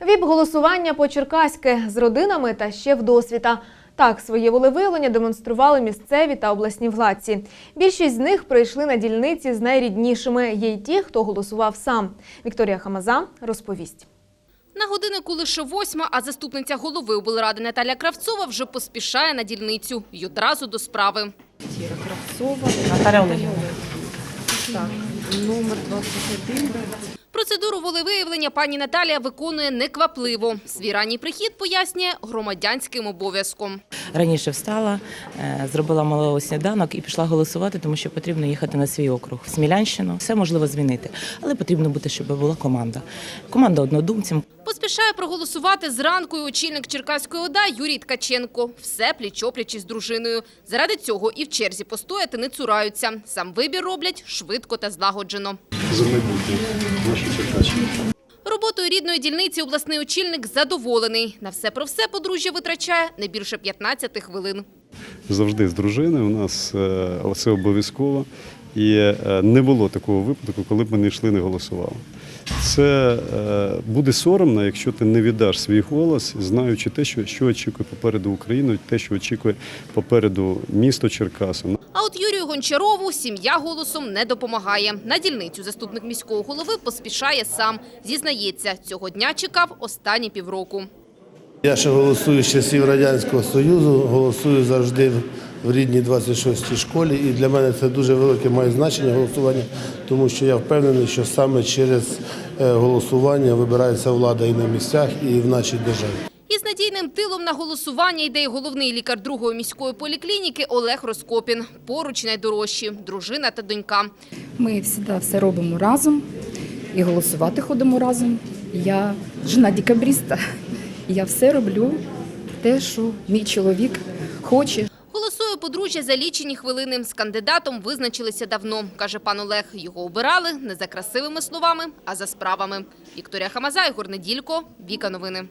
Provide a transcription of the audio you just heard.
Віп-голосування по-черкаськи з родинами та ще вдосвіта. Так, своє волевиявлення демонстрували місцеві та обласні владці. Більшість з них прийшли на дільниці з найріднішими. Є й ті, хто голосував сам. Вікторія Хамаза розповість. На годиннику лише восьма, а заступниця голови облради Наталя Кравцова вже поспішає на дільницю й одразу до справи. Наталя Олегівна. Процедуру волевиявлення пані Наталія виконує неквапливо. Свій ранній прихід пояснює громадянським обов'язком. Раніше встала, е, зробила малого сніданок і пішла голосувати, тому що потрібно їхати на свій округ. В Смілянщину все можливо змінити, але потрібно бути, щоб була команда. Команда однодумців. Поспішає проголосувати зранку і очільник Черкаської ОДА Юрій Ткаченко. Все пліч-опліч із дружиною. Заради цього і в черзі постояти не цураються. Сам вибір роблять швидко та злагоджено. за майбутнє наші Черкащини. Роботою рідної дільниці обласний очільник задоволений. На все про все подружжя витрачає не більше 15 хвилин. Завжди з дружиною у нас це обов'язково. І е, не було такого випадку, коли б ми не йшли, не голосували. Це е, буде соромно, якщо ти не віддаш свій голос, знаючи те, що, що очікує попереду Україну, те, що очікує попереду місто Черкаси. А от Юрію Гончарову сім'я голосом не допомагає. На дільницю заступник міського голови поспішає сам. Зізнається, цього дня чекав останні півроку. Я ще голосую з часів Радянського Союзу, голосую завжди в- рідній 26-й школі. І для мене це дуже велике має значення голосування, тому що я впевнений, що саме через е, голосування вибирається влада і на місцях, і в нашій державі. Із надійним тилом на голосування йде й головний лікар другої міської поліклініки Олег Роскопін. Поруч найдорожчі – дружина та донька. Ми завжди все робимо разом і голосувати ходимо разом. Я жена декабріста. Я все роблю те, що мій чоловік хоче. Подружжя за лічені хвилини. З кандидатом визначилися давно, каже пан Олег. Його обирали не за красивими словами, а за справами. Вікторія Хамаза, Ігор Неділько, Віка Новини.